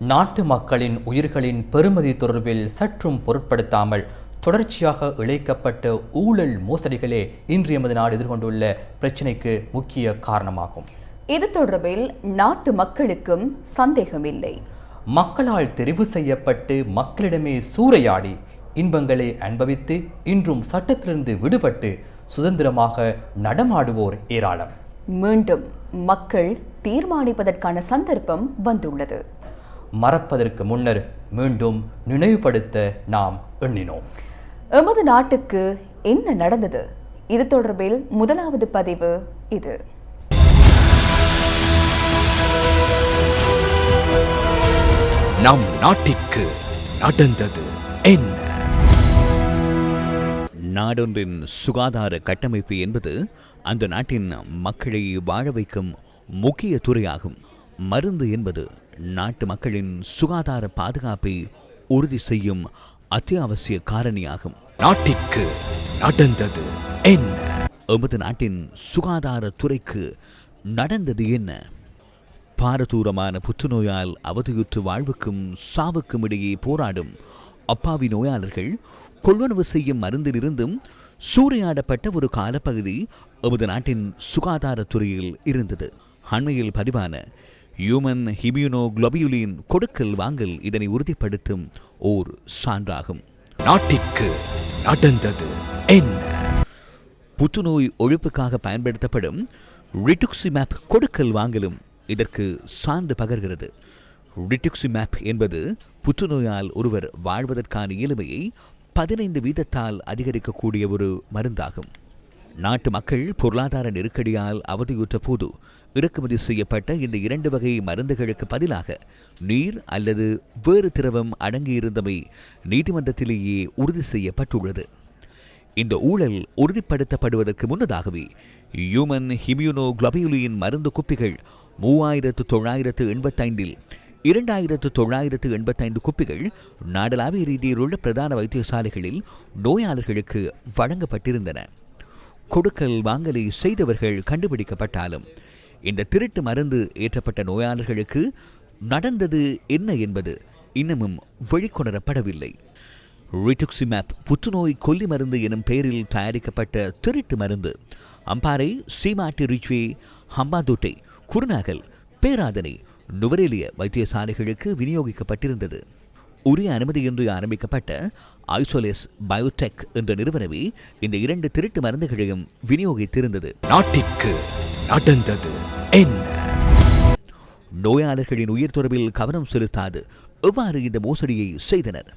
நாட்டு மக்களின் உயிர்களின் பெறுமதி தொடர்பில் சற்றும் பொருட்படுத்தாமல் தொடர்ச்சியாக இழைக்கப்பட்ட ஊழல் மோசடிகளே இன்று எமது நாடு எதிர்கொண்டுள்ள பிரச்சினைக்கு முக்கிய காரணமாகும். இது தொடர்பில் நாட்டு மக்களுக்கும் சந்தேகமில்லை. மக்களால் தெரிவு செய்யப்பட்டு மக்களிடமே சூறையாடி இன்பங்களை அனுபவித்து இன்றும் சட்டத்திலிருந்து விடுபட்டு சுதந்திரமாக நடமாடுவோர் ஏராளம். மீண்டும் மக்கள் தீர்மானிப்பதற்கான சந்தர்ப்பம் வந்துள்ளது. மறப்பதற்கு முன்னர் மீண்டும் நினைவுபடுத்த நாம் எண்ணினோம். எமது நாட்டுக்கு என்ன நடந்தது? இது தொடர்பில் முதலாவது பதிவு இது. நம் நாட்டிற்கு நடந்தது என்ன? நாடொன்றின் சுகாதார கட்டமைப்பு என்பது அந்த நாட்டின் மக்களை வாழ வைக்கும் முக்கிய துறையாகும். மருந்து என்பது நாட்டு மக்களின் சுகாதார பாதுகாப்பை உறுதி செய்யும் அத்தியாவசிய காரணியாகும். நாட்டிற்கு நடந்தது என்ன? எமது நாட்டின் சுகாதார துறைக்கு நடந்தது என்ன? பாரதூரமான புற்றுநோயால் அவதியுற்று வாழ்வுக்கும் சாவுக்கும் இடையே போராடும் அப்பாவி நோயாளர்கள் கொள்வனவு செய்யும் மருந்திலிருந்தும் சூறையாடப்பட்ட ஒரு காலப்பகுதி எமது நாட்டின் சுகாதாரத்துறையில் இருந்தது. அண்மையில் பதிவான ஹியூமன் ஹிமியூனோ குளோபியுலின் கொடுக்கல் வாங்கல் இதனை உறுதிப்படுத்தும் ஓர் சான்றாகும். நாட்டிற்கு நடந்தது என்ன? புற்றுநோய் ஒழிப்புக்காக பயன்படுத்தப்படும் ரிட்டுக்சிமேப் கொடுக்கல் வாங்கலும் இதற்கு சான்று பகர்கிறது. ரிட்டுக்சிமேப் என்பது புற்றுநோயால் ஒருவர் வாழ்வதற்கான இயலுமையை பதினைந்து வீதத்தால் அதிகரிக்கக்கூடிய ஒரு மருந்தாகும். நாட்டு மக்கள் பொருளாதார நெருக்கடியால் அவதியுற்ற போது இறக்குமதி செய்யப்பட்ட இந்த இரண்டு வகை மருந்துகளுக்கு பதிலாக நீர் அல்லது வேறு திரவம் அடங்கியிருந்தமை நீதிமன்றத்திலேயே உறுதி செய்யப்பட்டுள்ளது. இந்த ஊழல் உறுதிப்படுத்தப்படுவதற்கு முன்னதாகவே ஹியூமன் ஹிமியூனோ குளோபியுலியின் மருந்து குப்பிகள் மூவாயிரத்து தொள்ளாயிரத்து எண்பத்தைந்தில் இரண்டாயிரத்து தொள்ளாயிரத்து எண்பத்தைந்து குப்பிகள் நாடளாவிய ரீதியில் உள்ள பிரதான வைத்தியசாலைகளில் நோயாளர்களுக்கு வழங்கப்பட்டிருந்தன. கொடுக்கல் வாங்கலை செய்தவர்கள் கண்டுபிடிக்கப்பட்டாலும் இந்த திருட்டு மருந்து ஏற்றப்பட்ட நோயாளர்களுக்கு நடந்தது என்ன என்பது இன்னமும் வெளிக்கொணரப்படவில்லை. ரிட்டுக்சிமேப் புற்றுநோய் கொல்லி மருந்து எனும் பெயரில் தயாரிக்கப்பட்ட திருட்டு மருந்து அம்பாறை சீமாட்டி ரிச்வே ஹம்பாதோட்டை குருநாகல் பேராதனை நுவரேலிய வைத்தியசாலைகளுக்கு விநியோகிக்கப்பட்டிருந்தது. உரிய அனுமதியின்றி ஆரம்பிக்கப்பட்ட ஐசோலேஸ் பயோடெக் என்ற நிறுவனமே இந்த இரண்டு திருட்டு மருந்துகளையும் விநியோகித்திருந்தது. நாட்டிற்கு நடந்தது. என்ன? நோயாளர்களின் உயிர் தொடர்பில் கவனம் செலுத்தாது. எவ்வாறு இந்த மோசடியை செய்தனர்?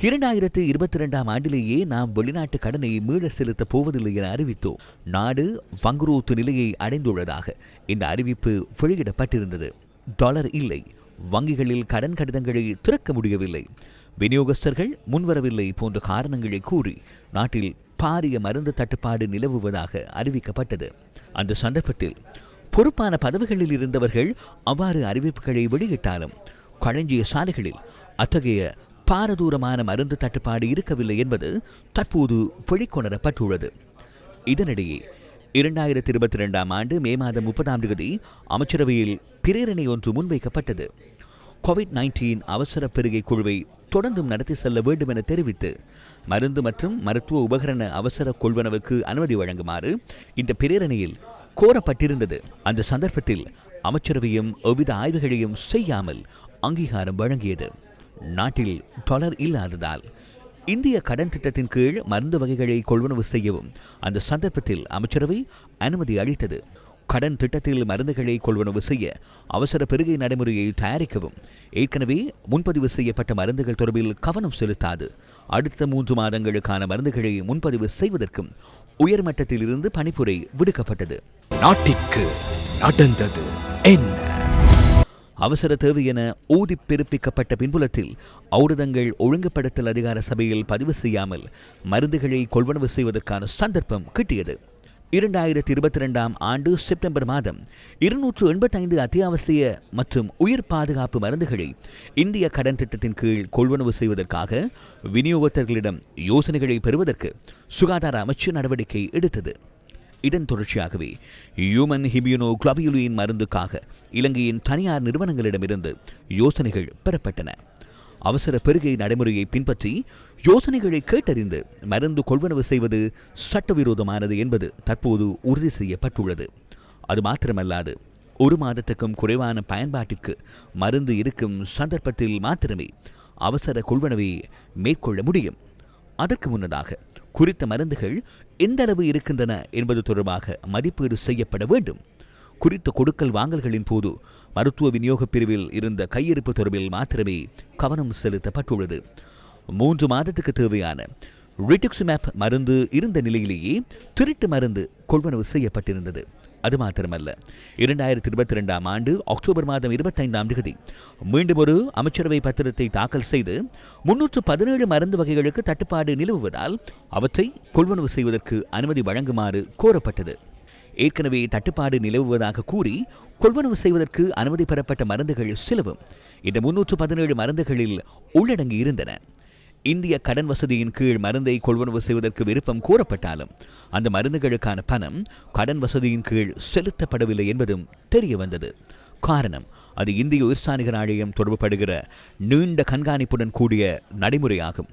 இரண்டாயிரத்து இருபத்தி ரெண்டாம் ஆண்டிலேயே நாம் வெளிநாட்டு கடனை மீள செலுத்தப் போவதில்லை என அறிவித்தோம். நாடு வங்குரோத்து நிலையை அடைந்துள்ளதாக இந்த அறிவிப்பு வெளியிடப்பட்டிருந்தது. டாலர் இல்லை. வங்கிகளில் கடன் கடிதங்களை திறக்க முடியவில்லை. விநியோகஸ்தர்கள் முன்வரவில்லை போன்ற காரணங்களை கூறி நாட்டில் பாரிய மருந்து தட்டுப்பாடு நிலவுவதாக அறிவிக்கப்பட்டது. அந்த சந்தர்ப்பத்தில் பொறுப்பான பதவிகளில் இருந்தவர்கள் அவ்வாறு அறிவிப்புகளை வெளியிட்டாலும் களஞ்சிய சாலைகளில் அத்தகைய பாரதூரமான மருந்து தட்டுப்பாடு இருக்கவில்லை என்பது தற்போது வெளிக்கொணரப்பட்டுள்ளது. இதனிடையே இரண்டாயிரத்தி இருபத்தி ரெண்டாம் ஆண்டு மே மாதம் முப்பதாம் தேதி அமைச்சரவையில் பிரேரணை ஒன்று முன்வைக்கப்பட்டது. கோவிட் நைன்டீன் அவசர பெருகை குழுவை தொடர்ந்தும் நடத்தி செல்ல வேண்டும் என தெரிவித்து மருந்து மற்றும் மருத்துவ உபகரண அவசர கொள்வனவுக்கு அனுமதி வழங்குமாறு இந்த பிரேரணையில் கோரப்பட்டிருந்தது. அந்த சந்தர்ப்பத்தில் அமைச்சரவையும் எவ்வித ஆய்வுகளையும் செய்யாமல் அங்கீகாரம் வழங்கியது. நாட்டில் டாலர் இல்லாததால் இந்திய கடன் திட்டத்தின் கீழ் மருந்து வகைகளை கொள்வனவு செய்யவும் அந்த சந்தர்ப்பத்தில் அமைச்சரவை அனுமதி அளித்தது. கடன் திட்டத்தில் மருந்துகளை கொள்வனவு செய்ய அவசர பெருகை நடைமுறையை தயாரிக்கவும் ஏற்கனவே முன்பதிவு செய்யப்பட்ட மருந்துகள் தொடர்பில் கவனம் செலுத்தாது. அடுத்த மூன்று மாதங்களுக்கான மருந்துகளை முன்பதிவு செய்வதற்கும் உயர்மட்டத்தில் இருந்து பணிப்புரை விடுக்கப்பட்டது. நாட்டிற்கு நடந்தது என்ன? அவசர தேவை என ஊதி பிறப்பிக்கப்பட்ட பின்புலத்தில் ஔடதங்கள் ஒழுங்குபடுத்தல் அதிகார சபையில் பதிவு செய்யாமல் மருந்துகளை கொள்வனவு செய்வதற்கான சந்தர்ப்பம் கிட்டியது. இரண்டாயிரத்தி இருபத்தி ரெண்டாம் ஆண்டு செப்டம்பர் மாதம் இருநூற்று எண்பத்தைந்து அத்தியாவசிய மற்றும் உயிர் பாதுகாப்பு மருந்துகளை இந்திய கடன் திட்டத்தின் கீழ் கொள்வனவு செய்வதற்காக விநியோகத்தர்களிடம் யோசனைகளை பெறுவதற்கு சுகாதார அமைச்சு நடவடிக்கை எடுத்தது. இதன் தொடர்ச்சியாகவே ஹியூமன் ஹிபியூனோ குளவியுலியின் மருந்துக்காக இலங்கையின் தனியார் நிறுவனங்களிடமிருந்து யோசனைகள் பெறப்பட்டன. அவசர பெருகை நடைமுறையை பின்பற்றி யோசனைகளை கேட்டறிந்து மருந்து கொள்வனவு செய்வது சட்டவிரோதமானது என்பது தற்போது உறுதி செய்யப்பட்டுள்ளது. அது மாத்திரமல்லாது ஒரு மாதத்துக்கும் குறைவான பயன்பாட்டிற்கு மருந்து இருக்கும் சந்தர்ப்பத்தில் மாத்திரமே அவசர கொள்வனவை மேற்கொள்ள முடியும். அதற்கு முன்னதாக குறித்த மருந்துகள் எந்த அளவு இருக்கின்றன என்பது தொடர்பாக மதிப்பீடு செய்யப்பட வேண்டும். குறித்த கொடுக்கல் வாங்கல்களின் போது மருத்துவ விநியோக பிரிவில் இருந்த கையிருப்பு தொடர்பில் மாத்திரமே கவனம் செலுத்தப்பட்டுள்ளது. மூன்று மாதத்துக்கு தேவையான ரிட்டுக்ஸிமேப் மருந்து இருந்த நிலையிலேயே திருட்டு மருந்து கொள்வனவு செய்யப்பட்டிருந்தது. அது மாத்திரமல்ல. இரண்டாயிரத்தி இருபத்தி ரெண்டாம் ஆண்டு அக்டோபர் மாதம் இருபத்தைந்தாம் தேதி மீண்டும் ஒரு அமைச்சரவை பத்திரத்தை தாக்கல் செய்து முன்னூற்று பதினேழு மருந்து வகைகளுக்கு தட்டுப்பாடு நிலவுவதால் அவற்றை கொள்வனவு செய்வதற்கு அனுமதி வழங்குமாறு கோரப்பட்டது. ஏற்கனவே தட்டுப்பாடு நிலவுவதாக கூறி கொள்வனவு செய்வதற்கு அனுமதி பெறப்பட்ட மருந்துகள் சிலவும் இந்த முன்னூற்று பதினேழு மருந்துகளில் உள்ளடங்கி இருந்தன. இந்திய கடன் வசதியின் கீழ் மருந்தை கொள்வனவு செய்வதற்கு விருப்பம் கூறப்பட்டாலும் அந்த மருந்துகளுக்கான பணம் கடன் வசதியின் கீழ் செலுத்தப்படவில்லை என்பதும் தெரிய வந்தது காரணம் அது இந்திய உயிர்சாணிகள் ஆலயம் தொடர்புபடுகிற நீண்ட கண்காணிப்புடன் கூடிய நடைமுறையாகும்.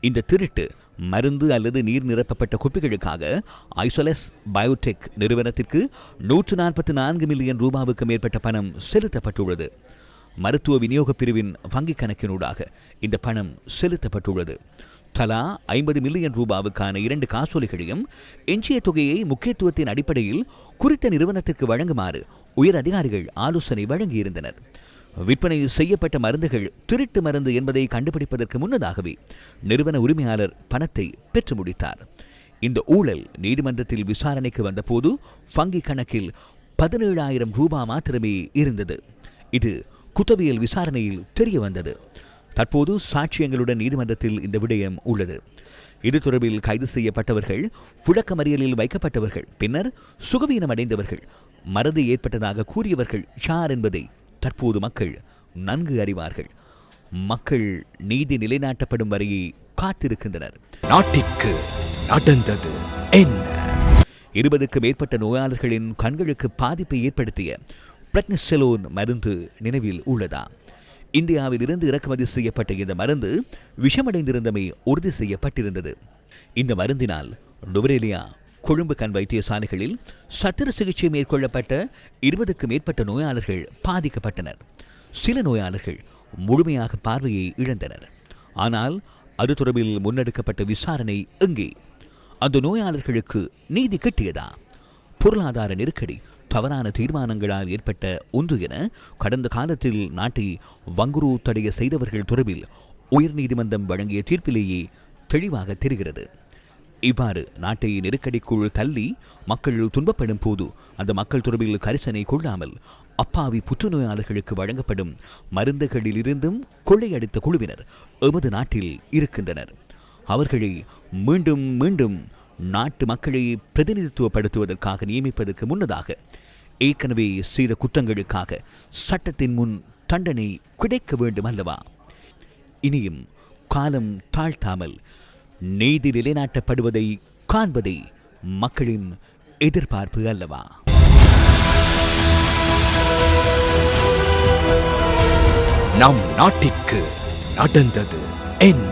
இந்த திருட்டு மருந்து அல்லது நீர் நிரப்பப்பட்ட குப்பிகளுக்காக ஐசோலஸ் பயோடெக் நிறுவனத்திற்கு நூற்று நாற்பத்தி நான்கு மில்லியன் ரூபாவுக்கு மேற்பட்ட பணம் செலுத்தப்பட்டுள்ளது. மருத்துவ விநியோக பிரிவின் வங்கிக் கணக்கினூடாக இந்த பணம் செலுத்தப்பட்டுள்ளது. தலா ஐம்பது மில்லியன் ரூபாவுக்கான இரண்டு காசோலைகளையும் எஞ்சிய தொகையை முக்கியத்துவத்தின் அடிப்படையில் குறித்த நிறுவனத்திற்கு வழங்குமாறு உயர் அதிகாரிகள் ஆலோசனை வழங்கியிருந்தனர். விற்பனை செய்யப்பட்ட மருந்துகள் திருட்டு மருந்து என்பதை கண்டுபிடிப்பதற்கு முன்னதாகவே நிறுவன உரிமையாளர் பணத்தை பெற்று முடித்தார். இந்த ஊழல் நீதிமன்றத்தில் விசாரணைக்கு வந்தபோது வங்கி கணக்கில் பதினேழாயிரம் ரூபாய் மாத்திரமே இருந்தது. இது குத்தவியல் விசாரணையில் தெரிய வந்தது. தற்போது சாட்சியங்களுடன் நீதிமன்றத்தில் இந்த விடயம் உள்ளது. இது தொடர்பில் கைது செய்யப்பட்டவர்கள் புழக்கமறியலில் வைக்கப்பட்டவர்கள் பின்னர் சுகவீனம் அடைந்தவர்கள் மறதி ஏற்பட்டதாக கூறியவர்கள் யார் என்பதை தற்போது மக்கள் நன்கு அறிவார்கள். மக்கள் நீதி நிலைநாட்டப்படும் வரையே காத்திருக்கின்றனர். நாட்டிற்கு நடந்தது என்ன? இருபதுக்கு மேற்பட்ட நோயாளர்களின் கண்களுக்கு பாதிப்பை ஏற்படுத்திய பிரெட்னிசெலோன் மருந்து நினைவில் உள்ளதா? இந்தியாவில் இருந்து இறக்குமதி செய்யப்பட்ட இந்த மருந்து விஷமடைந்திருந்தமை உறுதி செய்யப்பட்டிருந்தது. இந்த மருந்தினால் நுவரேலியா கொழும்பு கண் வைத்தியசாலைகளில் சத்திர சிகிச்சை மேற்கொள்ளப்பட்ட இருபதுக்கு மேற்பட்ட நோயாளர்கள் பாதிக்கப்பட்டனர். சில நோயாளர்கள் முழுமையாக பார்வையை இழந்தனர். ஆனால் அது தொடர்பில் முன்னெடுக்கப்பட்ட விசாரணை எங்கே? அந்த நோயாளர்களுக்கு நீதி கிட்டியதா? பொருளாதார நெருக்கடி தவறான தீர்மானங்களால் ஏற்பட்ட ஒன்று என கடந்த காலத்தில் நாட்டை வங்குரு தடைய செய்தவர்கள் தொடர்பில் உயர்நீதிமன்றம் வழங்கிய தீர்ப்பிலேயே தெளிவாக தெரிகிறது. இவ்வாறு நாட்டை நெருக்கடிக்குள் தள்ளி மக்கள் துன்பப்படும் போது அந்த மக்கள் தொடர்பில் கரிசனை கொள்ளாமல் அப்பாவி புற்றுநோயாளர்களுக்கு வழங்கப்படும் மருந்துகளிலிருந்தும் கொள்ளையடித்த குழுவினர் எமது நாட்டில் இருக்கின்றனர். அவர்களை மீண்டும் மீண்டும் நாட்டு மக்களை பிரதிநிதித்துவப்படுத்துவதற்காக நியமிப்பதற்கு முன்னதாக ஏற்கனவே செய்த குற்றங்களுக்காக சட்டத்தின் முன் தண்டனை கிடைக்க வேண்டும் அல்லவா? இனியும் காலம் தாழ்த்தாமல் நீதி நிலைநாட்டப்படுவதை காண்பதை மக்களின் எதிர்பார்ப்பு அல்லவா? நம் நாட்டிற்கு நடந்தது என்ன?